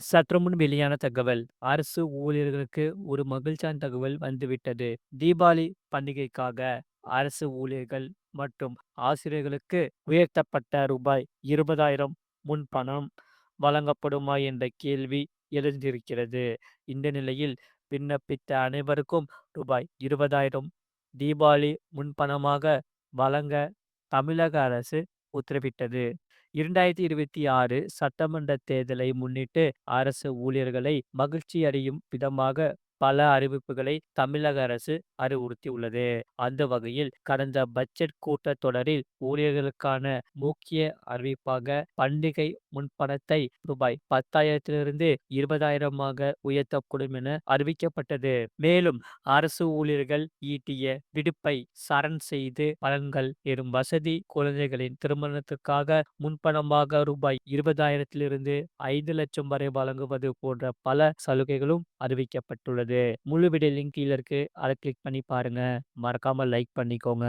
சற்று முன் வெளியான தகவல் அரசு ஊழியர்களுக்கு ஒரு மகிழ்ச்சியான தகவல் வந்துவிட்டது. தீபாவளி பண்டிகைக்காக அரசு ஊழியர்கள் மற்றும் ஆசிரியர்களுக்கு உயர்த்தப்பட்ட ரூபாய் இருபதாயிரம் முன் பணம் வழங்கப்படுமா என்ற கேள்வி எழுந்திருக்கிறது. இந்த நிலையில் விண்ணப்பித்த அனைவருக்கும் ரூபாய் இருபதாயிரம் தீபாவளி முன்பணமாக வழங்க தமிழக அரசு உத்தரவிட்டது. 2026 சட்டமன்ற தேர்தலை முன்னிட்டு அரசு ஊழியர்களை மகிழ்ச்சியடையும் விதமாக பல அறிவிப்புகளை தமிழக அரசு அறிவுறுத்தியுள்ளது. அந்த வகையில் கடந்த பட்ஜெட் கூட்டத் தொடரில் ஊழியர்களுக்கான முக்கிய அறிவிப்பாக பண்டிகை முன்பணத்தை ரூபாய் பத்தாயிரத்திலிருந்து இருபதாயிரமாக உயர்த்தப்படும் என அறிவிக்கப்பட்டது. மேலும் அரசு ஊழியர்கள் ஈட்டிய விடுப்பை சரண் செய்து பலன்கள் எனும் வசதி, குழந்தைகளின் திருமணத்திற்காக முன்பணமாக ரூபாய் இருபதாயிரத்திலிருந்து ஐந்து லட்சம் வரை வழங்குவது போன்ற பல சலுகைகளும் அறிவிக்கப்பட்டுள்ளது. முழு வீடியோ லிங்க் கீழ இருக்கு. அத கிளிக் பண்ணி பாருங்க. மறக்காம லைக் பண்ணிக்கோங்க.